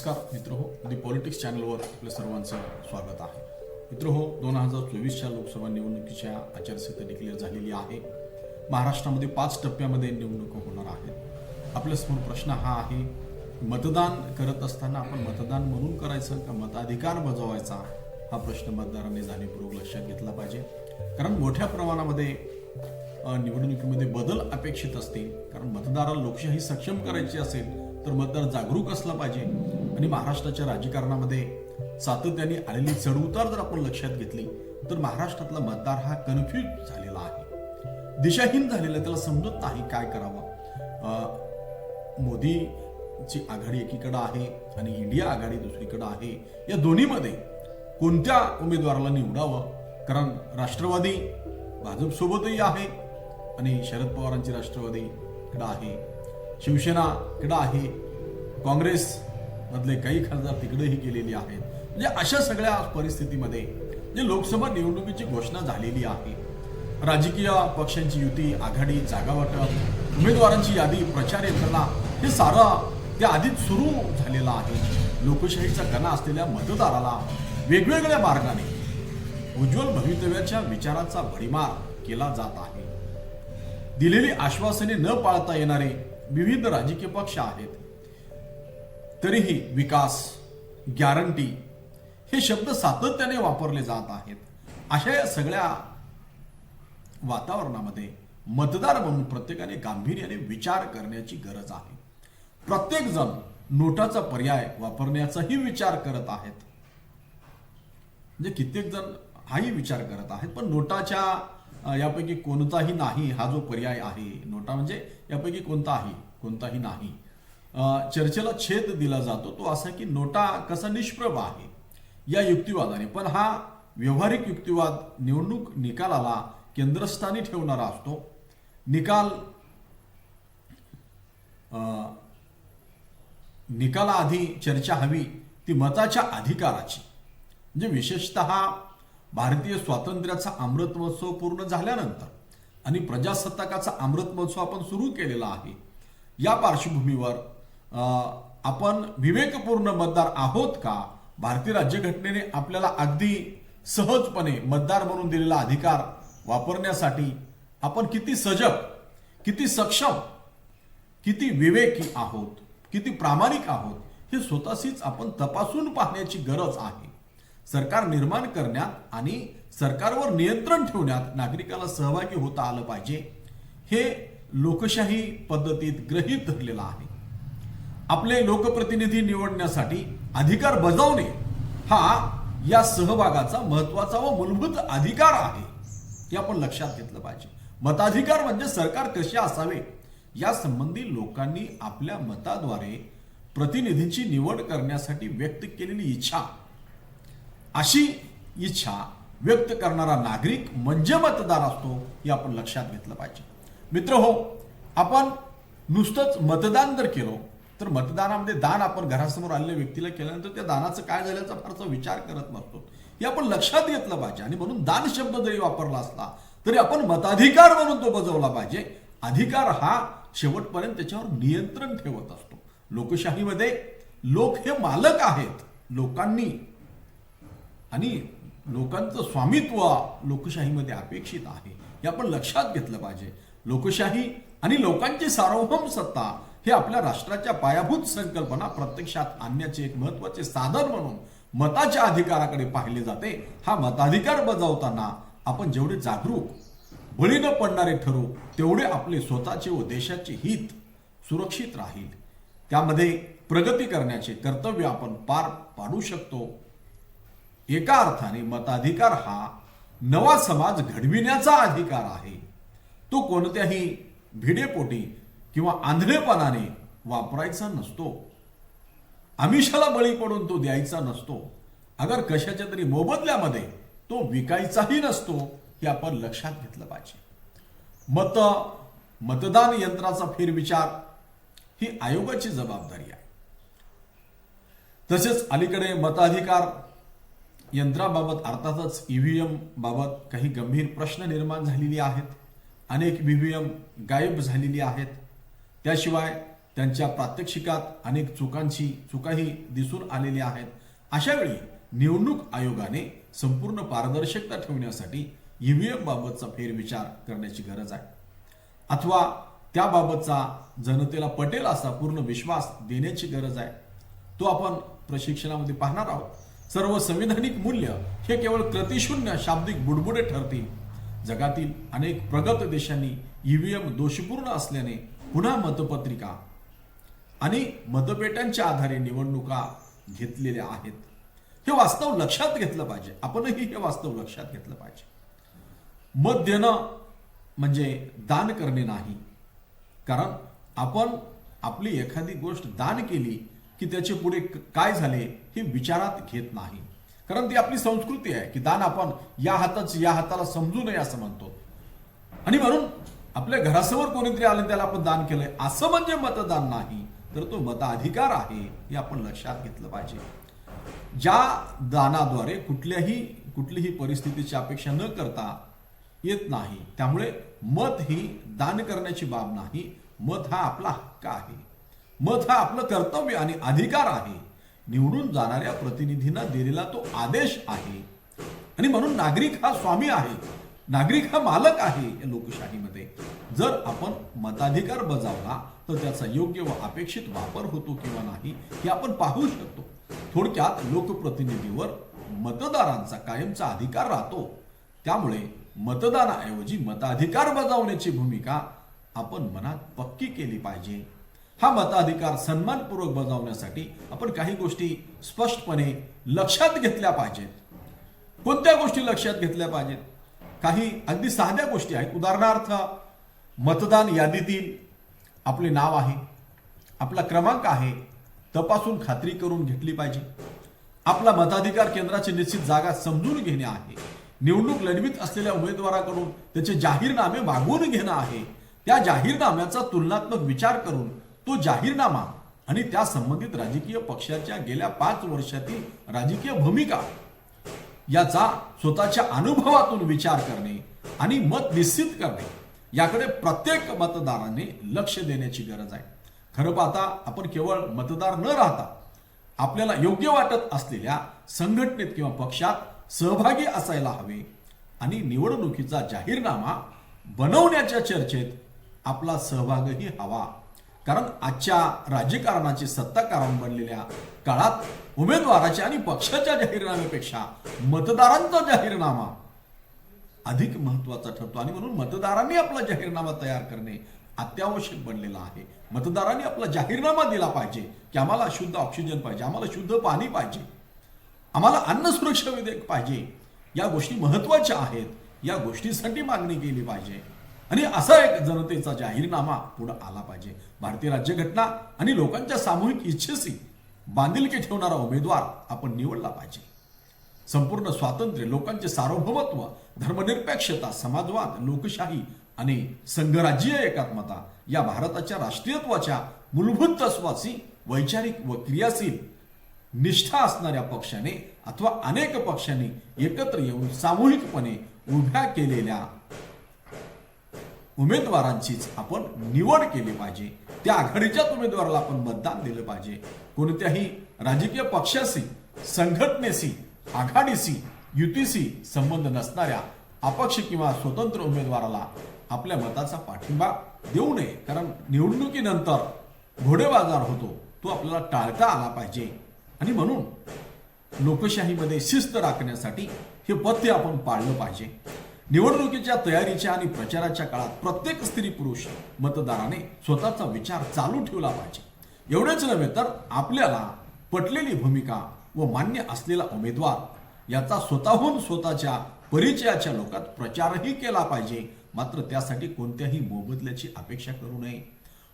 नमस्कार मित्र हो दी पॉलिटिक्स चॅनलवर आपल्या सर्वांचं स्वागत आहे. मित्र हो दोन हजार चोवीसच्या लोकसभा निवडणुकीच्या आचारसंहिता डिक्लेअर झालेली आहे. महाराष्ट्रामध्ये पाच टप्प्यामध्ये निवडणूक होणार आहेत. आपल्यासमोर प्रश्न हा आहे मतदान करत असताना आपण मतदान म्हणून करायचं का मताधिकार बजावायचा? हा प्रश्न मतदारांनी जाणीवपूर्वक लक्षात घेतला पाहिजे. कारण मोठ्या प्रमाणामध्ये निवडणुकीमध्ये बदल अपेक्षित असतील. कारण मतदाराला लोकशाही सक्षम करायची असेल तर मतदार जागरूक असला पाहिजे. आणि महाराष्ट्राच्या राजकारणामध्ये सातत्याने आलेली चढउतार जर आपण लक्षात घेतली तर महाराष्ट्रातला मतदार हा कन्फ्यूज झालेला आहे. दिशाहीन झालेला आहे, त्याला समजत नाही काय करावं. मोदीची आघाडी एकीकडं आहे आणि इंडिया आघाडी दुसरीकडं आहे. या दोन्हीमध्ये कोणत्या उमेदवाराला निवडावं? कारण राष्ट्रवादी भाजपसोबतही आहे आणि शरद पवारांची राष्ट्रवादी राष्ट्रवादीकडे आहे. शिवसेना कडे आहे. काँग्रेस मधले काही खासदार तिकडेही गेलेली आहेत. म्हणजे अशा सगळ्या परिस्थितीमध्ये जे लोकसभा निवडणुकीची घोषणा झालेली आहे राजकीय पक्षांची युती आघाडी जागा वाटप उमेदवारांची यादी प्रचार यंत्रणा हे सारं त्या आधीच सुरू झालेलं आहे. लोकशाहीचा कणा असलेल्या मतदाराला वेगवेगळ्या मार्गाने उज्ज्वल भवितव्याच्या विचाराचा भडीमार केला जात आहे. दिलेली आश्वासने न पाळता येणारे विविध राजकीय पक्ष आहेत. तरीही विकास गॅरंटी हे शब्द सातत्याने वापरले जात आहेत. अशा या सगळ्या वातावरणामध्ये मतदार म्हणून प्रत्येकाने गांभीर्याने विचार करण्याची गरज आहे. प्रत्येकजण नोटाचा पर्याय वापरण्याचाही विचार करत आहेत. म्हणजे कित्येक जण हाही विचार करत आहेत पण नोटाच्या यापैकी कोणताही नाही हा जो पर्याय आहे नोटा म्हणजे यापैकी कोणताही कोणताही नाही. चर्चेला छेद दिला जातो. तो असा की नोटा कसा निष्प्रभ आहे या युक्तिवादाने. पण हा व्यवहारिक युक्तिवाद निवडणूक निकालाला केंद्रस्थानी ठेवणारा असतो. निकाल निकालाआधी चर्चा हवी ती मताच्या अधिकाराची. म्हणजे विशेषतः भारतीय स्वातंत्र्याचा अमृत महोत्सव पूर्ण झाल्यानंतर आणि प्रजासत्ताकाचा अमृत महोत्सव आपण सुरू केलेला आहे या पार्श्वभूमीवर आपण विवेकपूर्ण मतदार आहोत का? भारतीय राज्यघटनेने आपल्याला अगदी सहजपणे मतदार म्हणून दिलेला अधिकार वापरण्यासाठी आपण किती सजग किती सक्षम किती विवेकी आहोत किती प्रामाणिक आहोत हे स्वतःशीच आपण तपासून पाहण्याची गरज आहे. सरकार निर्माण करण्यात आणि सरकारवर नियंत्रण ठेवण्यात नागरिकाला सहभागी होता आलं पाहिजे. हे लोकशाही पद्धतीत ग्रहीत धरलेलं आहे. आपले लोकप्रतिनिधी निवडण्यासाठी अधिकार बजावणे हा या सहभागाचा महत्त्वाचा व मूलभूत अधिकार आहे हे आपण लक्षात घेतलं पाहिजे. मताधिकार म्हणजे सरकार कसे असावे या संबंधी लोकांनी आपल्या मताद्वारे प्रतिनिधींची निवड करण्यासाठी व्यक्त केलेली इच्छा. अशी इच्छा व्यक्त करणारा नागरिक म्हणजे मतदार असतो हे आपण लक्षात घेतलं पाहिजे. मित्र हो आपण नुसतंच मतदान जर केलो तर मतदानामध्ये दान आपण घरासमोर आलेल्या व्यक्तीला केल्यानंतर त्या दानाचं काय झाल्याचा फारसा विचार करत नसतो. हे आपण लक्षात घेतलं पाहिजे. आणि म्हणून दान शब्द जरी वापरला असला तरी आपण मताधिकार म्हणून तो बजवला पाहिजे. अधिकार हा शेवटपर्यंत त्याच्यावर नियंत्रण ठेवत असतो. लोकशाहीमध्ये लोक हे मालक आहेत लोकांनी. आणि लोकांचं स्वामित्व लोकशाहीमध्ये अपेक्षित आहे. हे आपण लक्षात घेतलं पाहिजे. लोकशाही आणि लोकांची सार्वभौम सत्ता हे आपल्या राष्ट्राच्या पायाभूत संकल्पना प्रत्यक्षात आणण्याचे एक महत्त्वाचे साधन म्हणून मताच्या अधिकाराकडे पाहिले जाते. हा मताधिकार बजावताना आपण जेवढे जागरूक बळी न पडणारे ठरू तेवढे आपले स्वतःचे व देशाचे हित सुरक्षित राहील. त्यामध्ये प्रगती करण्याचे कर्तव्य आपण पार पाडू शकतो. एका अर्थाने मताधिकार हा नवा समाज घडविण्याचा अधिकार आहे. तो कोणत्याही भिडेपोटी किंवा आंधळेपणाने वापरायचा नसतो. आमिषाला बळी पडून तो द्यायचा नसतो. अगर कशाच्या तरी मोबदल्यामध्ये तो विकायचाही नसतो हे आपण लक्षात घेतलं पाहिजे. मत मतदान यंत्राचा फेरविचार ही आयोगाची जबाबदारी आहे. तसेच अलीकडे मताधिकार यंत्राबाबत अर्थातच ईव्हीएम बाबत काही गंभीर प्रश्न निर्माण झालेली आहेत. अनेक ईव्हीएम गायब झालेली आहेत. त्याशिवाय त्यांच्या प्रात्यक्षिकात अनेक चुकांची चुकाही दिसून आलेल्या आहेत. अशावेळी निवडणूक आयोगाने संपूर्ण पारदर्शकता ठेवण्यासाठी ईव्हीएम बाबतचा फेरविचार करण्याची गरज आहे. अथवा त्याबाबतचा जनतेला पटेल असा पूर्ण विश्वास देण्याची गरज आहे. तो आपण प्रशिक्षणामध्ये पाहणार आहोत. सर्व संविधानिक मूल्य हे केवळ कृतिशून्य शाब्दिक बुडबुडे ठरतील. जगातील अनेक प्रगत देशांनी ईव्हीएम दोषपूर्ण असल्याने पुन्हा मतपत्रिका आणि मतपेट्यांच्या आधारे निवडणुका घेतलेल्या आहेत. हे वास्तव लक्षात घेतलं पाहिजे. आपणही हे वास्तव लक्षात घेतलं पाहिजे. मत देणं म्हणजे दान करणे नाही. कारण आपण आपली एखादी गोष्ट दान केली की त्याचे पुढे काय झाले हे विचारात घेत नाही. कारण ती आपली संस्कृती आहे की दान आपण या हाताच या हाताला समजू नये असं म्हणतो. आणि म्हणून आपल्या घरासमोर कोणीतरी आलं त्याला आपण दान केलंय. असं म्हणजे मतदान नाही तर तो मताधिकार आहे हे आपण लक्षात घेतलं पाहिजे. ज्या दानाद्वारे कुठल्याही कुठलीही परिस्थितीची अपेक्षा न करता येत नाही त्यामुळे मत ही दान करण्याची बाब नाही. मत हा आपला हक्क आहे. मत हा आपलं कर्तव्य आणि अधिकार आहे. निवडून जाणाऱ्या प्रतिनिधींना दिलेला तो आदेश आहे. आणि म्हणून नागरिक हा स्वामी आहे. नागरिक हा मालक आहे या लोकशाहीमध्ये. जर आपण मताधिकार बजावला तर त्याचा योग्य व अपेक्षित वापर होतो किंवा नाही हे आपण पाहू शकतो. थोडक्यात लोकप्रतिनिधीवर मतदारांचा कायमचा अधिकार राहतो. त्यामुळे मतदानाऐवजी मताधिकार बजावण्याची भूमिका आपण मनात पक्की केली पाहिजे. हा मताधिकार सन्मानपूर्वक बजावण्यासाठी आपण काही गोष्टी स्पष्टपणे लक्षात घेतल्या पाहिजेत. कोणत्या गोष्टी लक्षात घेतल्या पाहिजेत? काही अगदी साध्या गोष्टी आहेत. उदाहरणार्थ मतदान यादीतील आपले नाव आहे आपला क्रमांक आहे तपासून खात्री करून घेतली पाहिजे. आपला मताधिकार केंद्राची निश्चित जागा समजून घेणे आहे. निवडणूक लढवित असलेल्या उमेदवाराकडून त्याचे जाहीरनामे मागवून घेणं आहे. त्या जाहीरनाम्याचा तुलनात्मक विचार करून तो जाहीरनामा आणि त्या संबंधित राजकीय पक्षाच्या गेल्या पाच वर्षातील राजकीय भूमिका याचा स्वतःच्या अनुभवातून विचार करणे आणि मत निश्चित करणे याकडे प्रत्येक मतदाराने लक्ष देण्याची गरज आहे. खरं पाहता आपण केवळ मतदार न राहता आपल्याला योग्य वाटत असलेल्या संघटनेत किंवा पक्षात सहभागी असायला हवे आणि निवडणुकीचा जाहीरनामा बनवण्याच्या चर्चेत आपला सहभागही हवा. कारण आजच्या राजकारणाची सत्ताकारण बनलेल्या काळात उमेदवाराच्या आणि पक्षाच्या जाहीरनाम्यापेक्षा मतदारांचा जाहीरनामा अधिक महत्त्वाचा ठरतो. आणि म्हणून मतदारांनी आपला जाहीरनामा तयार करणे अत्यावश्यक बनलेलं आहे. मतदारांनी आपला जाहीरनामा दिला पाहिजे की आम्हाला शुद्ध ऑक्सिजन पाहिजे आम्हाला शुद्ध पाणी पाहिजे आम्हाला अन्न सुरक्षा विधेयक पाहिजे. या गोष्टी महत्त्वाच्या आहेत. या गोष्टीसाठी मागणी केली पाहिजे. आणि असा एक जनतेचा जाहीरनामा पुढे आला पाहिजे. भारतीय राज्यघटना आणि लोकांच्या सामूहिक इच्छेशी बांधिलकी ठेवणारा उमेदवार आपण निवडला पाहिजे. संपूर्ण स्वातंत्र्य लोकांचे सार्वभौमत्व धर्मनिरपेक्षता समाजवाद लोकशाही आणि संघराज्यीय एकात्मता या भारताच्या राष्ट्रीयत्वाच्या मूलभूत तत्वाची वैचारिक व क्रियाशील निष्ठा असणाऱ्या पक्षाने अथवा अनेक पक्षांनी एकत्र येऊन सामूहिकपणे उभ्या केलेल्या उमेदवारांचीच आपण निवड केली पाहिजे. त्या आघाडीच्याच उमेदवाराला आपण मतदान दिलं पाहिजे. कोणत्याही राजकीय पक्षाशी संघटनेशी आघाडीशी युतीशी संबंध नसणाऱ्या अपक्ष किंवा स्वतंत्र उमेदवाराला आपल्या मताचा पाठिंबा देऊ नये. कारण निवडणुकीनंतर घोडेबाजार होतो तो आपल्याला टाळता आला पाहिजे. आणि म्हणून लोकशाहीमध्ये शिस्त राखण्यासाठी हे पथ्य आपण पाळलं पाहिजे. निवडणुकीच्या तयारीच्या आणि प्रचाराच्या काळात प्रत्येक स्त्री पुरुष मतदाराने स्वतःचा विचार चालू ठेवला पाहिजे. एवढेच नव्हे तर आपल्याला पटलेली भूमिका व मान्य असलेला उमेदवार याचा स्वतःहून स्वतःच्या परिचयाच्या लोकात प्रचारही केला पाहिजे. मात्र त्यासाठी कोणत्याही मोबदल्याची अपेक्षा करू नये.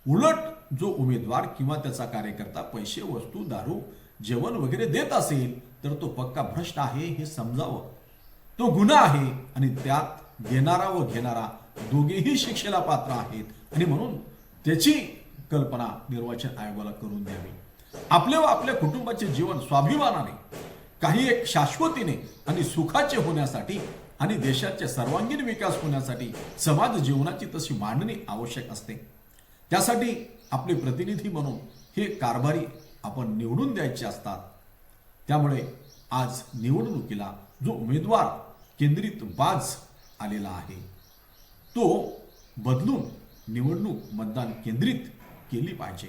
उलट जो उमेदवार किंवा त्याचा कार्यकर्ता पैसे वस्तू दारू जेवण वगैरे देत असेल तर तो पक्का भ्रष्ट आहे हे समजावं. तो गुन्हा आहे आणि त्यात घेणारा व घेणारा दोघेही शिक्षेला पात्र आहेत. आणि म्हणून त्याची कल्पना निर्वाचन आयोगाला करून द्यावी. आपले व आपल्या कुटुंबाचे जीवन स्वाभिमानाने काही एक शाश्वतीने आणि सुखाचे होण्यासाठी आणि देशाचे सर्वांगीण विकास होण्यासाठी समाज जीवनाची तशी मांडणी आवश्यक असते. त्यासाठी आपले प्रतिनिधी म्हणून हे कारभारी आपण निवडून द्यायचे असतात. त्यामुळे आज निवडणुकीला जो उमेदवार केंद्रित बाज आलेला आहे. तो बदलून निवडणूक मतदान केंद्रित केली पाहिजे.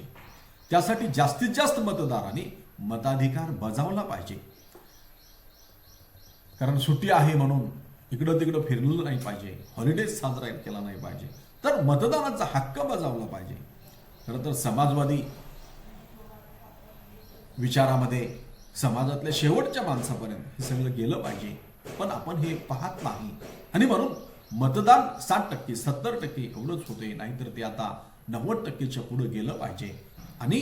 त्यासाठी जास्तीत जास्त मतदारांनी मताधिकार बजावला पाहिजे. कारण सुट्टी आहे म्हणून इकडं तिकडं फिरलं नाही पाहिजे. हॉलिडेज साजरा केला नाही पाहिजे. तर मतदानाचा हक्क बजावला पाहिजे. खरं तर समाजवादी विचारामध्ये समाजातल्या शेवटच्या माणसापर्यंत हे सगळं गेलं पाहिजे. पण आपण हे पाहत नाही. आणि म्हणून मतदान साठ टक्के सत्तर टक्के एवढंच होते नाहीतर ते आता नव्वद टक्केच्या पुढे गेलं पाहिजे. आणि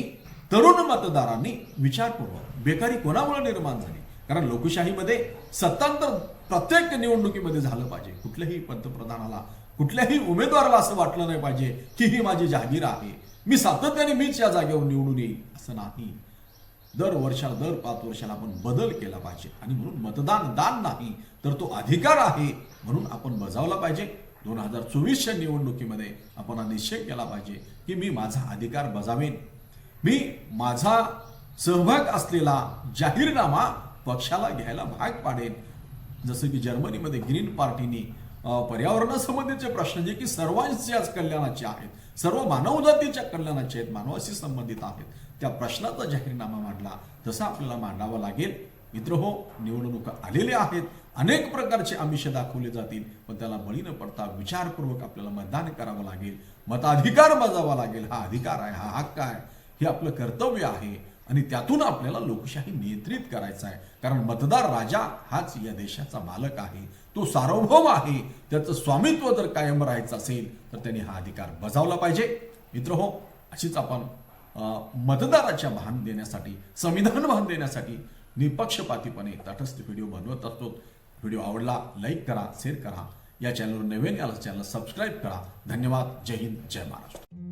तरुण मतदारांनी विचारपूर्वक बेकारी कोणामुळे निर्माण झाली? कारण लोकशाहीमध्ये सत्तांतर प्रत्येक निवडणुकीमध्ये झालं पाहिजे. कुठल्याही पंतप्रधानाला कुठल्याही उमेदवाराला असं वाटलं नाही पाहिजे की ही माझी जागीर आहे. मी सातत्याने मीच या जागेवर निवडून येईल असं नाही. दर वर्षाला दर पाच वर्षाला आपण बदल केला पाहिजे. आणि म्हणून मतदान दान नाही तर तो अधिकार आहे म्हणून आपण बजावला पाहिजे. दोन हजार चोवीसच्या निवडणुकीमध्ये आपण हा निश्चय केला पाहिजे की मी माझा अधिकार बजावेन. मी माझा सहभाग असलेला जाहीरनामा पक्षाला घ्यायला भाग पाडेन. जसं की जर्मनीमध्ये ग्रीन पार्टीनी पर्यावरणासंबंधीचे प्रश्न जे की सर्वांच्याच कल्याणाचे आहेत सर्व मानवजातीच्या कल्याणाचे आहेत मानवाशी संबंधित आहेत. त्या प्रश्नाचा जाहीरनामा मांडला. तसा आपल्याला मांडावा लागेल. मित्रहो निवडणुका आलेल्या आहेत. अनेक प्रकारचे आमिष दाखवले जातील. पण त्याला बळी न पडता विचारपूर्वक आपल्याला मतदान करावं लागेल. मताधिकार बजावा लागेल. हा अधिकार आहे हा हक्क आहे. हे आपलं कर्तव्य आहे. आणि त्यातून आपल्याला लोकशाही नियंत्रित करायचा आहे. कारण मतदार राजा हाच या देशाचा मालक आहे. तो सार्वभौम आहे. त्याचं स्वामित्व जर कायम राहायचं असेल तर त्यांनी हा अधिकार बजावला पाहिजे. मित्र हो अशीच आपण मतदाराच्या भान देण्यासाठी संविधान भान देण्यासाठी निपक्षपातीपणे तटस्थ व्हिडिओ बनवत असतो. व्हिडिओ आवडला लाईक करा शेअर करा. या चॅनलवर नवीन याला चॅनल सबस्क्राईब करा. धन्यवाद. जय हिंद. जय महाराष्ट्र.